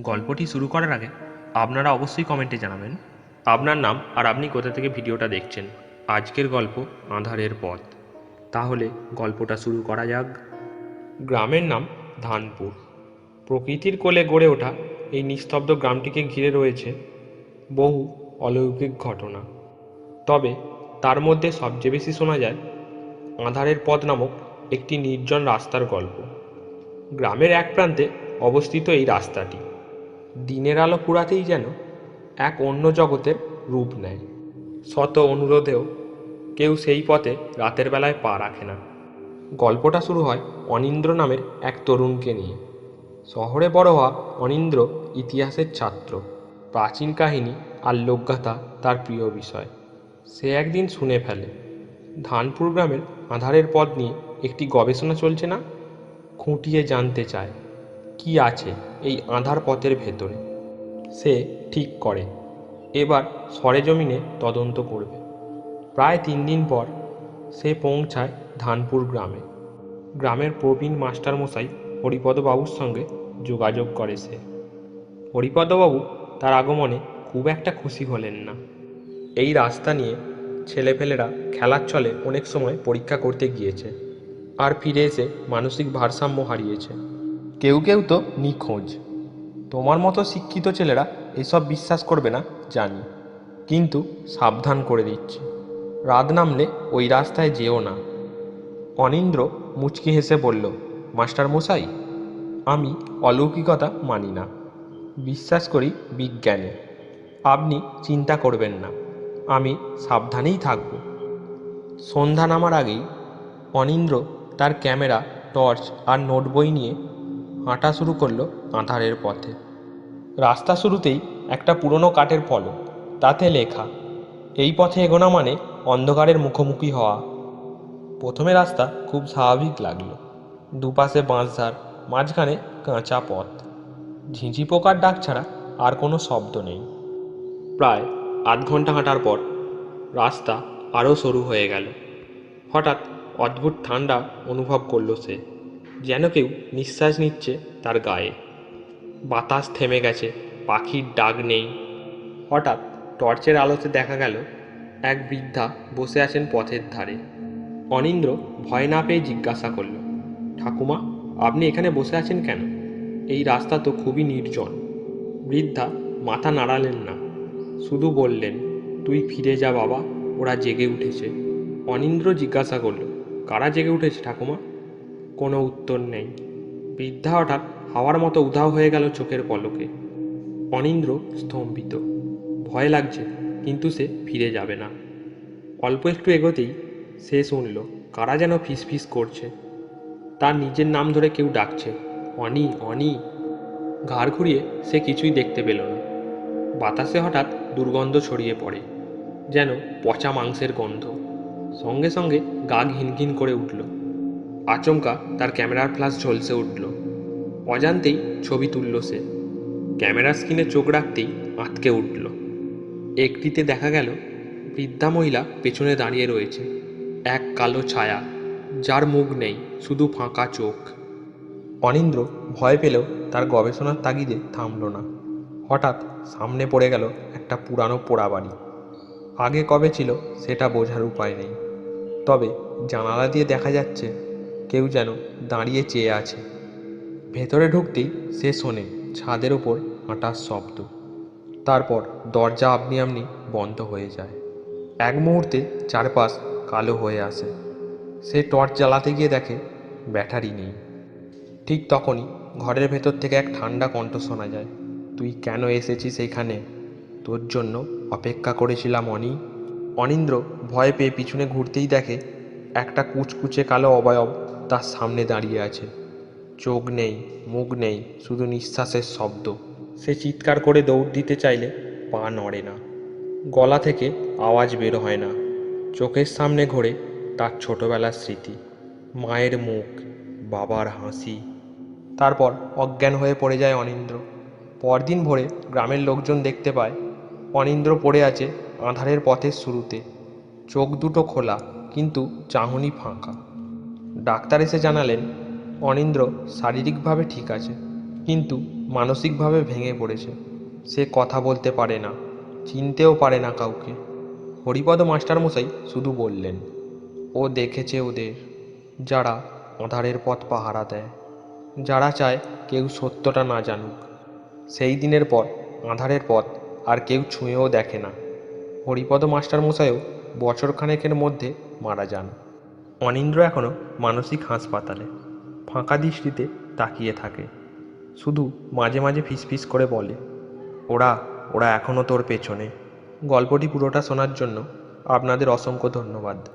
গল্পটি শুরু করার আগে আপনারা অবশ্যই কমেন্টে জানাবেন আপনার নাম আর আপনি কোথা থেকে ভিডিওটা দেখছেন। আজকের গল্প আঁধারের পথ। তাহলে গল্পটা শুরু করা যাক। গ্রামের নাম ধানপুর। প্রকৃতির কোলে গড়ে ওঠা এই নিস্তব্ধ গ্রামটিকে ঘিরে রয়েছে বহু অলৌকিক ঘটনা। তবে তার মধ্যে সবচেয়ে বেশি শোনা যায় আঁধারের পথ নামক একটি নির্জন রাস্তার গল্প। গ্রামের এক প্রান্তে অবস্থিত এই রাস্তাটি। দিনের আলো পুরাতেই যেন এক অন্য জগতের রূপ নেয়। শত অনুরোধেও কেউ সেই পথে রাতের বেলায় পা রাখে না। গল্পটা শুরু হয় অনিন্দ্র নামের এক তরুণকে নিয়ে। শহরে বড় হওয়া অনিন্দ্র ইতিহাসের ছাত্র। প্রাচীন কাহিনী আর লোকগাথা তার প্রিয় বিষয়। সে একদিন শুনে ফেলে, ধানপুর গ্রামের আধারের পথ নিয়ে একটি গবেষণা চলছে না? খুঁটিয়ে জানতে চায়। কি আছে? এই আধার পথের ভেতরে। সে ঠিক করে। এবার সরেজমিনে তদন্ত করবে। প্রায় তিন দিন পর সে পৌঁছায় ধানপুর গ্রামে। গ্রামের প্রবীণ মাস্টারমশাই হরিপদবাবুর সঙ্গে যোগাযোগ করে সে। হরিপদবাবু তার আগমনে খুব একটা খুশি হলেন না। এই রাস্তা নিয়ে ছেলেপেলেরা খেলার ছলে অনেক সময় পরীক্ষা করতে গিয়েছে। আর ফিরে এসে মানসিক ভারসাম্য হারিয়েছে। কেউ কেউ তো নিখোঁজ। তোমার মতো শিক্ষিত ছেলেরা এসব বিশ্বাস করবে না, জানি। কিন্তু সাবধান করে দিচ্ছি। রাত নামলে ওই রাস্তায় যেও না। অনিন্দ্র মুচকি হেসে বলল, মাস্টার মশাই, আমি অলৌকিকতা মানি না। বিশ্বাস করি বিজ্ঞানে। আপনি চিন্তা করবেন না। আমি সাবধানেই থাকব। সন্ধ্যা নামার আগেই অনিন্দ্র তার ক্যামেরা, টর্চ আর নোটবই নিয়ে হাঁটা শুরু করল আঁধারের পথে। রাস্তা শুরুতেই একটা পুরনো কাঠের ফলক, তাতে লেখা, এই পথে এগোনা মানে অন্ধকারের মুখোমুখি হওয়া। প্রথমে রাস্তা খুব স্বাভাবিক লাগল। দুপাশে বাঁশঝাড়, মাঝখানে কাঁচা পথ। ঝিঁঝি পোকার ডাক ছাড়া আর কোনো শব্দ নেই। প্রায় আধ ঘণ্টা হাঁটার পর রাস্তা আরও সরু হয়ে গেল। হঠাৎ অদ্ভুত ঠান্ডা অনুভব করল সে। যেন কেউ নিঃশ্বাস নিচ্ছে তার গায়ে। বাতাস থেমে গেছে, পাখির ডাক নেই। হঠাৎ টর্চের আলোতে দেখা গেল, এক বৃদ্ধা বসে আছেন পথের ধারে। অনিন্দ্র ভয় না পেয়ে জিজ্ঞাসা করল, ঠাকুমা, আপনি এখানে বসে আছেন কেন? এই রাস্তা তো খুবই নির্জন। বৃদ্ধা মাথা নাড়ালেন না, শুধু বললেন, তুই ফিরে যা বাবা, ওরা জেগে উঠেছে। অনিন্দ্র জিজ্ঞাসা করল, কারা জেগে উঠেছে ঠাকুমা? কোনো উত্তর নেই। বৃদ্ধা হঠাৎ হাওয়ার মতো উধাও হয়ে গেল চোখের পলকে। অনিন্দ্র স্তম্ভিত। ভয় লাগছে, কিন্তু সে ফিরে যাবে না। অল্প একটু এগোতেই সে শুনল, কারা যেন ফিসফিস করছে। তার নিজের নাম ধরে কেউ ডাকছে, অনি অনি। ঘাড় ঘুরিয়ে সে কিছুই দেখতে পেল না। বাতাসে হঠাৎ দুর্গন্ধ ছড়িয়ে পড়ে, যেন পচা মাংসের গন্ধ। সঙ্গে সঙ্গে গা ঘিনঘিন করে উঠল। আচমকা তার ক্যামেরার ফ্ল্যাশ ঝলসে উঠল। অজান্তেই ছবি তুলল সে। ক্যামেরার স্ক্রিনে চোখ রাখতেই আটকে উঠল। একটিতে দেখা গেল, বৃদ্ধা মহিলা পেছনে দাঁড়িয়ে রয়েছে। এক কালো ছায়া, যার মুখ নেই, শুধু ফাঁকা চোখ। অনিন্দ্র ভয় পেলেও তার গবেষণার তাগিদে থামল না। হঠাৎ সামনে পড়ে গেল একটা পুরানো পোড়া বাড়ি আগে কবে ছিল সেটা বোঝার উপায় নেই। তবে জানালা দিয়ে দেখা যাচ্ছে কেউ যেন দাঁড়িয়ে চেয়ে আছে। ভেতরে ঢুকতেই সে শোনে ছাদের ওপর হাঁটার শব্দ। তারপর দরজা আপনি আপনি বন্ধ হয়ে যায়। এক মুহূর্তে চারপাশ কালো হয়ে আসে। সে টর্চ জ্বালাতে গিয়ে দেখে ব্যাটারি নেই। ঠিক তখনই ঘরের ভেতর থেকে এক ঠান্ডা কণ্ঠ শোনা যায়। তুই কেন এসেছিস এখানে? তোর জন্য অপেক্ষা করেছিলাম অনি। অনিন্দ্র ভয় পেয়ে পিছনে ঘুরতেই দেখে একটা কুচকুচে কালো অবয়ব তার সামনে দাঁড়িয়ে আছে। চোখ নেই, মুখ নেই, শুধু নিঃশ্বাসের শব্দ। সে চিৎকার করে দৌড় দিতে চাইলে পা নড়ে না। গলা থেকে আওয়াজ বের হয় না। চোখের সামনে ঘোরে তার ছোটবেলার স্মৃতি। মায়ের মুখ, বাবার হাসি। তারপর অজ্ঞান হয়ে পড়ে যায় অনিন্দ্র। পরদিন ভোরে গ্রামের লোকজন দেখতে পায়, অনিন্দ্র পড়ে আছে আঁধারের পথের শুরুতে। চোখ দুটো খোলা, কিন্তু চাহনি ফাঁকা। ডাক্তার এসে জানালেন, অনিন্দ্র শারীরিকভাবে ঠিক আছে, কিন্তু মানসিকভাবে ভেঙে পড়েছে। সে কথা বলতে পারে না, চিনতেও পারে না কাউকে। হরিপদ মাস্টারমশাই শুধু বললেন, ও দেখেছে ওদের, যারা আঁধারের পথ পাহারা দেয়, যারা চায় কেউ সত্যটা না জানুক। সেই দিনের পর আঁধারের পথ আর কেউ ছুঁয়েও দেখে না। হরিপদ মাস্টারমশাইও বছরখানেকের মধ্যে মারা যান। অনিন্দ্র এখনও মানসিক হাসপাতালে, ফাঁকা দৃষ্টিতে তাকিয়ে থাকে। শুধু মাঝে মাঝে ফিসফিস করে বলে, ওরা ওরা এখনও তোর পেছনে। গল্পটি পুরোটা শোনার জন্য আপনাদের অসংখ্য ধন্যবাদ।